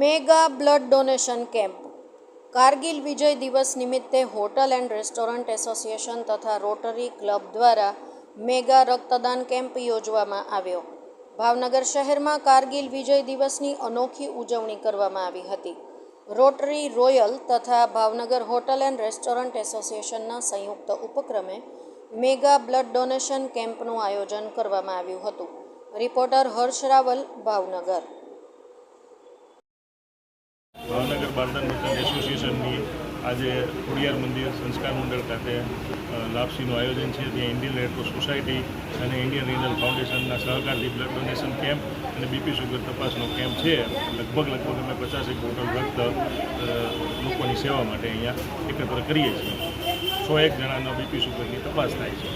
Mega blood donation camp. Kargil Vijay Diwas નિમિત્તે hotel and restaurant association તથા Rotary club દ્વારા mega રક્તદાન camp યોજવામાં આવ્યો. ભાવનગર શહેરમાં કારગિલ વિજય દિવસની અનોખી ઉજવણી કરવામાં આવી હતી. રોટરી રોયલ તથા ભાવનગર હોટલ એન્ડ રેસ્ટોરન્ટ એસોસિએશનના સંયુક્ત ઉપક્રમે મેગા બ્લડ ડોનેશન કેમ્પનું આયોજન કરવામાં આવ્યું હતું. રિપોર્ટર હર્ષ રાવલ, ભાવનગર. ભાવનગર બારદાન મિત્ર એસોસિએશનની આજે ખોડિયાર મંદિર સંસ્કાર મંડળ ખાતે લાપસીનું આયોજન છે. ત્યાં ઇન્ડિયન રેડક્રોસ સોસાયટી અને ઇન્ડિયન રિજનલ ફાઉન્ડેશનના સહકારથી બ્લડ ડોનેશન કેમ્પ અને બીપી શુગર તપાસનો કેમ્પ છે. લગભગ લગભગ અમે પચાસેક બોટલ રક્ત લોકોની સેવા માટે અહીંયા એકત્ર કરીએ છીએ. સો એક જણાનો બીપી શુગરની તપાસ થાય છે.